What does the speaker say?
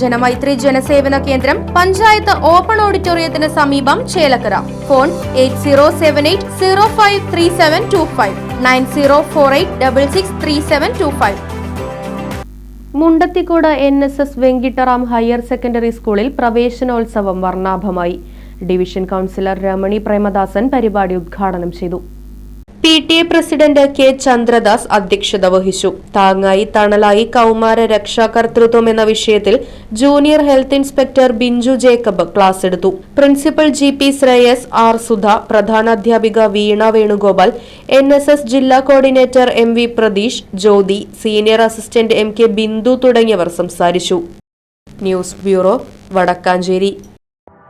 ജനമൈത്രി ജനസേവന കേന്ദ്രം പഞ്ചായത്ത് ഓപ്പൺ ഓഡിറ്റോറിയത്തിന് സമീപം Chelakkara. Phone eight zero seven eight zero five three seven two five nine zero four eight double six three seven two five. Mundathikode N S S Venkittaram higher secondary സ്കൂളിൽ പ്രവേശനോത്സവം വർണാഭമായി. Division councillor Ramani Premadasan പരിപാടി ഉദ്ഘാടനം ചെയ്തു. P T A president K Chandradas അധ്യക്ഷത വഹിച്ചു. താങ്ങായി തണലായി കൗമാര രക്ഷാകർതൃത്വം എന്ന വിഷയത്തിൽ junior health inspector Binju Jacob class എടുത്തു. Principal G P Shreyas R Sudha പ്രധാനാധ്യാപിക Veena Venugopal N S S ജില്ലാ coordinator M V Pratheesh Jyothi senior assistant M K Bindu തുടങ്ങിയവർ സംസാരിച്ചു. News bureau Vadakkanchery.